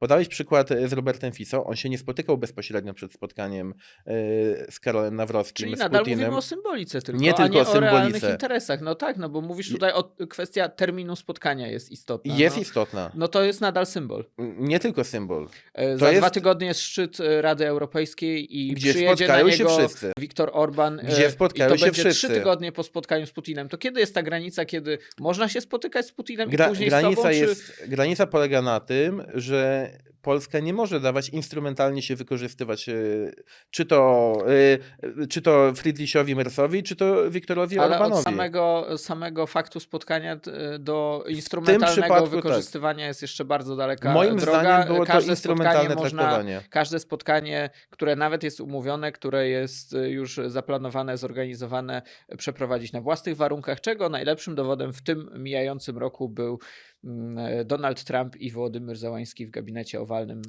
Podałeś przykład e, z Robertem Fico. On się nie spotykał bezpośrednio przed spotkaniem e, z Karolem Nawrockim, Czyli z nadal Putinem. mówimy o symbolice tylko, Nie a tylko nie o o realnych symbolice. interesach. No tak, no bo mówisz tutaj o kwestia terminu spotkania jest istotna. Jest no. istotna. no to jest nadal symbol. Nie tylko symbol. E, To Za dwa jest- tygodnie jest szczyt Rady Europejskiej i Gdzie przyjedzie na spotkają się niego wszyscy. Viktor Orban. Gdzie spotkają i to się będzie wszyscy. trzy tygodnie po spotkaniu z Putinem. To kiedy jest ta granica, kiedy można się spotykać z Putinem i Gra, później z granica, czy... jest, granica polega na tym, że Polska nie może dawać instrumentalnie się wykorzystywać e, czy to, e, czy to Friedrichowi Mersowi, czy to Wiktorowi Ale Orbanowi. od samego, samego faktu spotkania do instrumentalnego tak. wykorzystywania jest jeszcze bardzo daleka Moim droga. zdaniem było to Każde instrumentalne spotkanie można, traktowanie. Każde spotkanie, które nawet jest umówione, które jest już zaplanowane, zorganizowane, przeprowadzić na własnych warunkach, czego najlepszym dowodem w tym mijającym roku był Donald Trump i Wołodymyr Załański w gabinecie owalnym